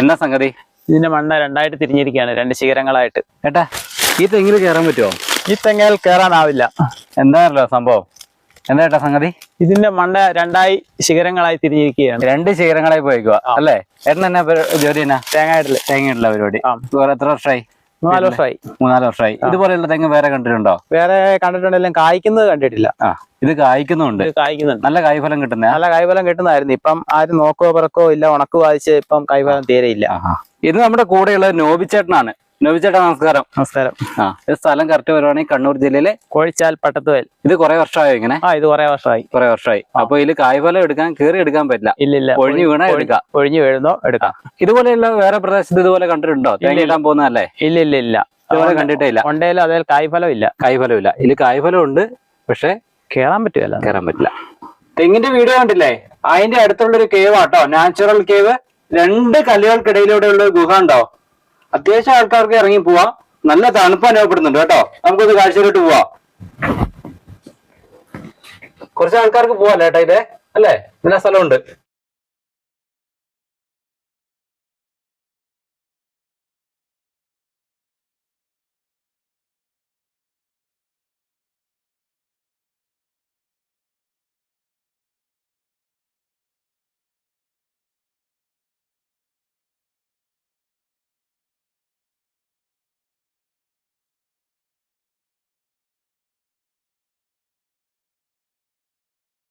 എന്നാ സംഗതി? ഇതിന്റെ മണ്ണ് രണ്ടായിട്ട് തിരിഞ്ഞിരിക്കുകയാണ് രണ്ട് ശിഖരങ്ങളായിട്ട്. ഏട്ടാ ഈ തെങ്ങിൽ കയറാൻ പറ്റുമോ ഈ തെങ്ങയിൽ കയറാനാവില്ല എന്താണല്ലോ സംഭവം? എന്താ ഏട്ടാ സംഗതി? ഇതിന്റെ മണ്ണ് രണ്ടായി ശിഖരങ്ങളായി തിരിഞ്ഞിരിക്കുകയാണ്. രണ്ട് ശിഖരങ്ങളായി പോയിക്കുക അല്ലേ? ഏട്ടൻ എന്നാ ജോലി എന്നാ? തേങ്ങയിട്ടുള്ള പരിപാടി. എത്ര വർഷമായി മൂന്നാൽ വർഷമായി മൂന്നാൽ വർഷമായി ഇതുപോലെയുള്ള തെങ്ങ് വേറെ കണ്ടിട്ടുണ്ടോ? വേറെ കണ്ടിട്ടുണ്ടെങ്കിലും കായ്ക്കുന്നത് കണ്ടിട്ടില്ല. ആ ഇത് കായ്ക്കുന്നുണ്ട്. കായ്ക്കുന്നുണ്ട്. നല്ല കായ്ഫലം കിട്ടുന്ന? നല്ല കായ്ഫലം കിട്ടുന്നതായിരുന്നു. ഇപ്പം ആരും നോക്കോ പറക്കോ ഇല്ല ഉണക്ക് വായിച്ച് ഇപ്പം കായ്ഫലം തീരെ ഇല്ല. ഇത് നമ്മുടെ കൂടെയുള്ള നോബിച്ചേട്ടനാണ്. നോബിച്ചേട്ടാ നമസ്കാരം. നമസ്കാരം. ആ ഇത് സ്ഥലം കറക്റ്റ് വരുവാണെങ്കിൽ കണ്ണൂർ ജില്ലയിലെ കോഴിച്ചാൽ പട്ടത്തുവയൽ. ഇത് കുറെ വർഷമായോ ഇങ്ങനെ? ആ ഇത് കുറെ വർഷമായി. കുറെ വർഷമായി. അപ്പൊ ഇതിൽ കായ്ഫലം എടുക്കാൻ കീറി എടുക്കാൻ പറ്റില്ല. ഇല്ലില്ല ഒഴിഞ്ഞു വീണാ എടുക്കാം. ഒഴിഞ്ഞു വീഴുന്നോ എടുക്കാം. ഇതുപോലെയുള്ള വേറെ പ്രദേശത്ത് ഇതുപോലെ കണ്ടിട്ടുണ്ടോ? തേങ്ങ ഇടാൻ പോകുന്നതല്ലേ? ഇല്ല ഇല്ല ഇല്ല. ഇതുപോലെ കണ്ടിട്ടേ ഇല്ല കൊണ്ടേലും അതേ കായ്ഫലം ഇല്ല. കായ്ഫലം ഇല്ല ഇതിൽ കായ്ഫലം ഉണ്ട് പക്ഷെ കേറാൻ പറ്റില്ല കേറാൻ പറ്റില്ല. തെങ്ങിന്റെ വീഡിയോ കണ്ടില്ലേ? അതിന്റെ അടുത്തുള്ള ഒരു കേവ് ആട്ടോ നാച്ചുറൽ കേവ് രണ്ട് കല്ലുകൾക്കിടയിലൂടെയുള്ള ഒരു ഗുഹ ഉണ്ടോ? അത്യാവശ്യം ആൾക്കാർക്ക് ഇറങ്ങി പോവാ. നല്ല തണുപ്പ് അനുഭവപ്പെടുന്നുണ്ട് കേട്ടോ. നമുക്കൊന്ന് കാഴ്ചയിലോട്ട് പോവാ. കുറച്ച് ആൾക്കാർക്ക് പോവാല്ലേ ഏട്ടാ ഇത്? അല്ലേ? നല്ല സ്ഥലമുണ്ട്.